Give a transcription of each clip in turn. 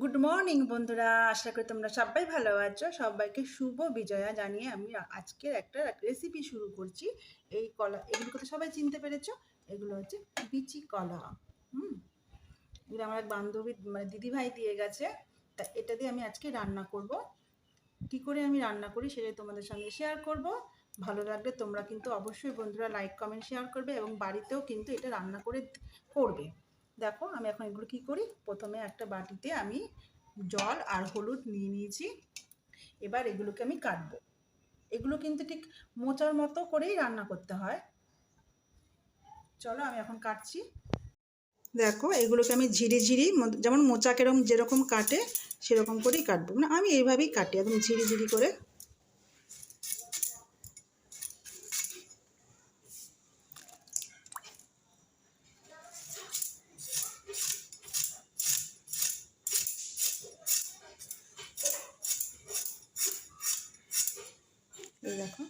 Good morning বন্ধুরা। আশা করি তোমরা সবাই ভালো আছো। সবাইকে শুভ বিজয়া জানিয়ে আমি আজকের একটা রেসিপি শুরু করছি। এই কলা এগুলো তো সবাই চিনতে পেরেছ? এগুলো হচ্ছে বিচি কলা। হুম? এগুলো আমার এক বান্ধবী মানে দিদিভাই দিয়ে গেছে। তা এটা দিয়ে আমি আজকে রান্না করব। কি করে আমি রান্না করি সেটাই তোমাদের সঙ্গে শেয়ার করব। ভালো লাগলে তোমরা কিন্তু অবশ্যই বন্ধুরা লাইক কমেন্ট শেয়ার করবে এবং বাড়িতেও কিন্তু এটা রান্না করে করবে। দেখো আমি এখন এগুলো কী করি? প্রথমে একটা বাটিতে আমি জল আর হলুদ নিয়ে নিয়েছি। এবার এগুলোকে আমি কাটবো। এগুলো কিন্তু ঠিক মোচার মতো করেই রান্না করতে হয়। চলো আমি এখন কাটছি। দেখো এগুলোকে আমি ঝিরি ঝিরি যেমন মোচা কেরম যেরকম কাটে, সেরকম করেই কাটবো। মানে আমি এইভাবেই কাটি, একদম ঝিরি ঝিরি করে। দেখো।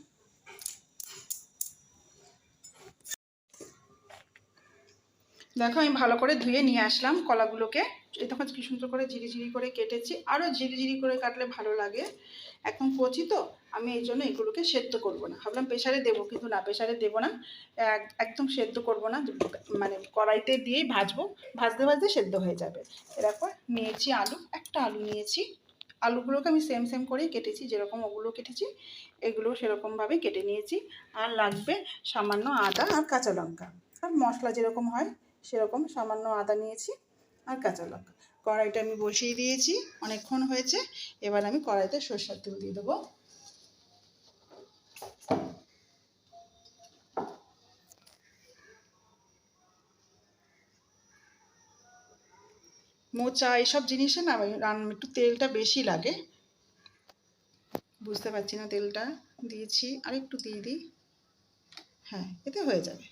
দেখো, আমি ভালো করে ধুয়ে নিয়ে আসলাম কলাগুলোকে। এই কি সুন্দর করে ঝিরি ঝিরি করে কেটেছি। আরও ঝিরি ঝিরি করে কাটলে ভালো লাগে। এখন কচি তো, আমি এই জন্য এগুলোকে সেদ্ধ করব না। ভাবলাম প্রেশারে দেবো, কিন্তু না প্রেশারে দেবো না। একদম সেদ্ধ করব না মানে কড়াইতে দিয়েই ভাজবো। ভাজতে ভাজতে সেদ্ধ হয়ে যাবে। এরপর নিয়েছি আলু, একটা আলু নিয়েছি। আলুগুলোকে আমি সেম সেম করেই কেটেছি, যেরকম ওগুলো কেটেছি, এগুলো সেরকমভাবেই কেটে নিয়েছি। আর লাগবে সামান্য আদা আর কাঁচা লঙ্কা। আর মশলা যেরকম হয়, সেরকম সামান্য আদা নিয়েছি আর কাঁচা লঙ্কা। কড়াইটা আমি বসিয়ে দিয়েছি, অনেকক্ষণ হয়েছে। এবার আমি কড়াইতে সর্ষের তেল দিয়ে দেবো। মোচা এইসব জিনিসে না একটু তেলটা বেশি লাগে। বুঝতে পারছি না তেলটা, দিয়েছি আর একটু দিয়ে দিই। হ্যাঁ এতে হয়ে যাবে।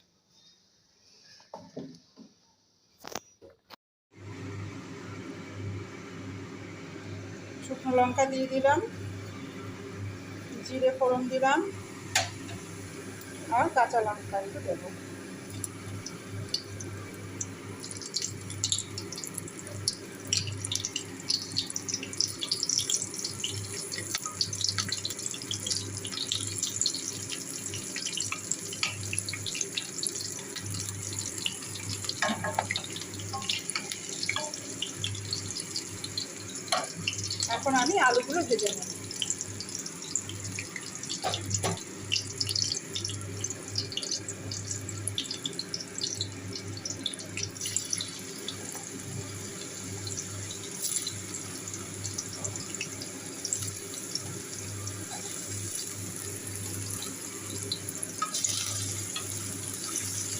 শুকনো লঙ্কা দিয়ে দিলাম, জিরে ফোড়ন দিলাম, আর কাঁচা লঙ্কা একটু দেবো এখন আমি আলুগুলো ভেজে নেব।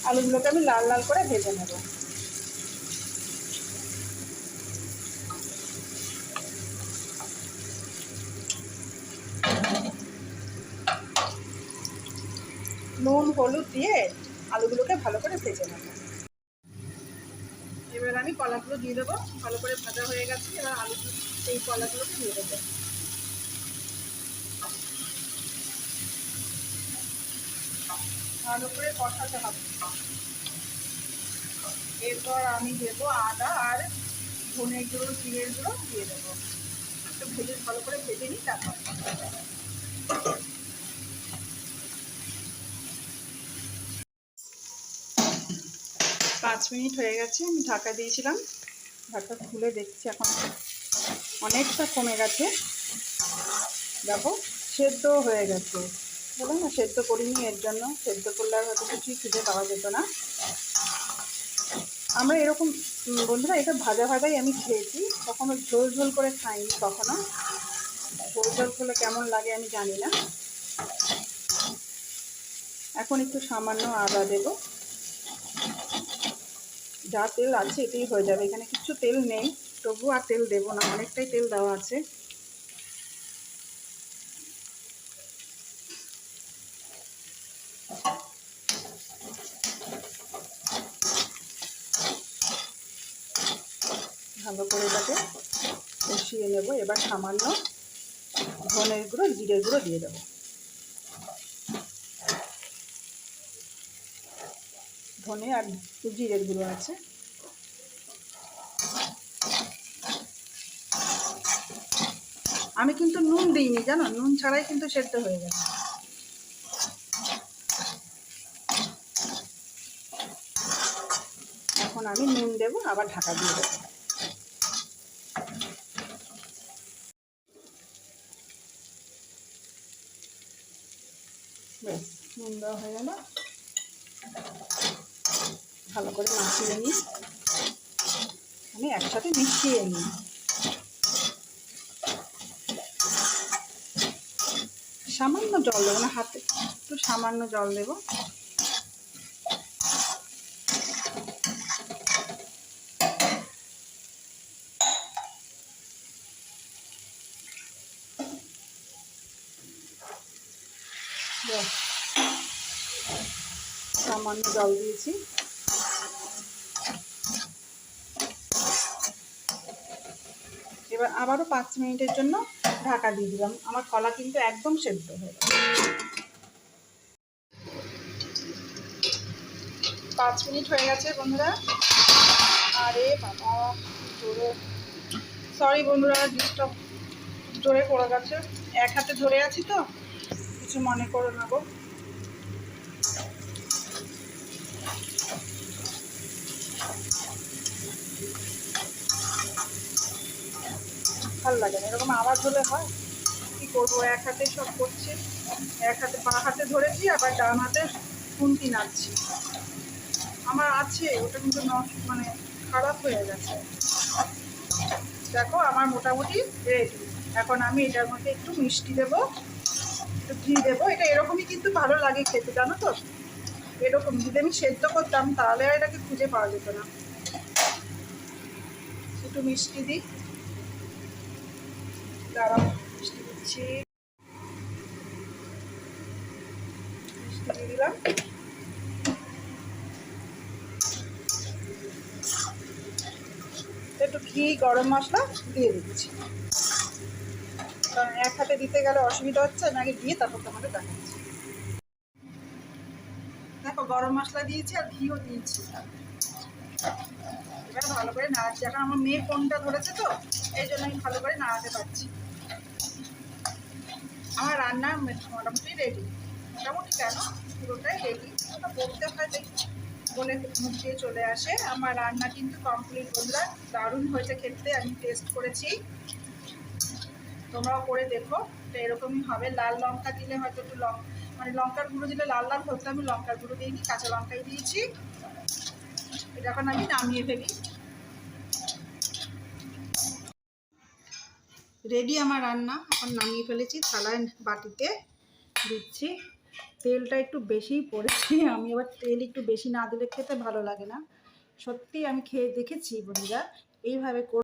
আলুগুলোকে আমি লাল লাল করে ভেজে নেব। নুন, হলুদ দিয়ে আলুগুলোকে ভালো করে ভেজে নেব। এবার আমি কলাগুলো দিয়ে দেবো। ভালো করে ভাজা হয়ে গেছে। এবার আলু এই কলাগুলোকে দিয়ে দেবো। ভালো করে কষাতে হবে। এরপর আমি দেবো আদা আর ধনে গুঁড়ো, জিরের গুঁড়ো দিয়ে দেবো। একটু ভেজে ভালো করে ভেজে নিই, তারপর পাঁচ মিনিট হয়ে গেছে, আমি ঢাকা দিয়েছিলাম। ঢাকা খুলে দেখছি এখন অনেকটা কমে গেছে। দেখো, সেদ্ধ হয়ে গেছে। বললাম না, সেদ্ধ করিনি, এর জন্য সেদ্ধ করলে আর হয়তো কিছুই খুঁজে পাওয়া যেত না। আমরা এরকম বন্ধুরা, এটা ভাজা ভাজাই আমি খেয়েছি। কখনো ঝোল ঝোল করে খাইনি, কখনো। ঝোল ঝোল করলে কেমন লাগে আমি জানি না। এখন একটু সামান্য আদা দেবো। যা তেল আছে এটাই হয়ে যাবে। এখানে কিছু তেল নেই তবু আর তেল দেবো না, অনেকটাই তেল দেওয়া আছে। ভালো করে যাতে কষিয়ে নেব। এবার সামান্য ধনের গুঁড়ো, জিরের গুঁড়ো দিয়ে দেবো। ধনে আর জিরের গুঁড়ো আছে। আমি কিন্তু নুন দিইনি, জানো? নুন ছাড়াই কিন্তু সেদ্ধ হয়ে গেছে। এখন আমি নুন দেবো, আবার ঢাকা দিয়ে দেবো। নুন দেওয়া হয়ে গেল। ভালো করে মাখিয়ে নিই। আমি একসাথে মিশিয়ে নিই। সামান্য জল দেবো না, হাতে একটু সামান্য জল দেবো। সামান্য জল দিয়েছি। এবার আবারও পাঁচ মিনিটের জন্য ঢাকা দিয়ে দিলাম। আমার কলা কিন্তু একদম সেদ্ধ হয়ে গেল পাঁচ মিনিট হয়ে গেছে বন্ধুরা। আরে বাবা, জোরে। সরি বন্ধুরা ডিস্টার্ব জোরে পড়ে গেছে। এক হাতে ধরে আছি তো, কিছু মনে করো না গো। ভালো লাগে না। এরকম আওয়াজ হলে হয়। কি করব? এক হাতে সব করছি, এক হাতে পা হাতে ধরেছি, আবার ডান হাতে খুন্তি নাড়ছি। আমার আছে, ওটা কিন্তু মানে খারাপ হয়ে গেছে। দেখো, আমার মোটামুটি রেডি এখন আমি এটার মধ্যে একটু মিষ্টি দেবো, একটু ঘি দেবো। এটা এরকমই কিন্তু ভালো লাগে খেতে, জানো তো? এরকম যদি আমি সেদ্ধ করতাম, তাহলে এটাকে খুঁজে পাওয়া যেত না। একটু মিষ্টি দিই। একটু ঘি, গরম মশলা দিয়ে দিচ্ছি। কারণ এক হাতে দিতে গেলে অসুবিধা হচ্ছে, আমি আগে দিয়ে তারপর তোমাদের দেখাচ্ছি। দেখো, গরম মশলা দিয়েছি আর ঘিও দিয়েছি। এবার ভালো করে নাড়াচ্ছি। এখন আমার মেয়ে ফোনটা ধরেছে তো, এই জন্য আমি ভালো করে নাড়াতে পারছি আমার রান্না মোটামুটি রেডি মোটামুটি কেন? পুরোটাই রেডি বলতে হয় দেখি বলে মুখ দিয়ে চলে আসে। আমার রান্না কিন্তু কমপ্লিট বন্ধুরা, দারুণ হয়েছে খেতে। আমি টেস্ট করেছি। তোমরাও করে দেখো। তো এরকমই হবে। লাল লঙ্কা দিলে হয়তো একটু লঙ্কা মানে লঙ্কার গুঁড়ো দিলে লাল লাল হতো আমি লঙ্কার গুঁড়ো দিইনি কাঁচা লঙ্কাই দিয়েছি। এটা এখন আমি নামিয়ে ফেলি। রেডি আমার রান্না। এখন নামিয়ে ফেলেছি, থালায় বাটিতে দিচ্ছি। তেলটা একটু বেশিই পড়েছে। আমি আবার তেল একটু বেশি না দিলে খেতে ভালো লাগে না। সত্যি আমি খেয়ে দেখেছি বন্ধুরা, এইভাবে কর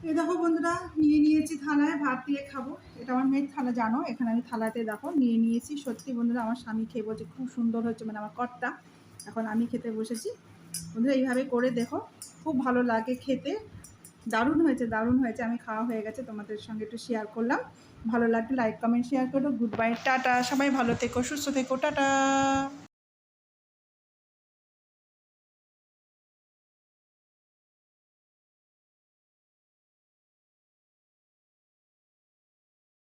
এই দেখো বন্ধুরা, নিয়ে নিয়েছি থালায় ভাত দিয়ে খাব। এটা আমার মেয়ের থালা, জানো? এখানে আমি থালাতে দেখো, নিয়ে নিয়েছি। সত্যি বন্ধুরা, আমার স্বামী খেয়ে বলছে, খুব সুন্দর হচ্ছে মানে আমার কর্তা। এখন আমি খেতে বসেছি। বন্ধুরা, এইভাবে করে দেখো, খুব ভালো লাগে খেতে। দারুণ হয়েছে দারুণ হয়েছে। আমি খাওয়া হয়ে গেছে, তোমাদের সঙ্গে একটু শেয়ার করলাম। ভালো লাগলে লাইক কমেন্ট শেয়ার করো। Good bye tata. সবাই ভালো থেকো, সুস্থ থেকো, টাটা।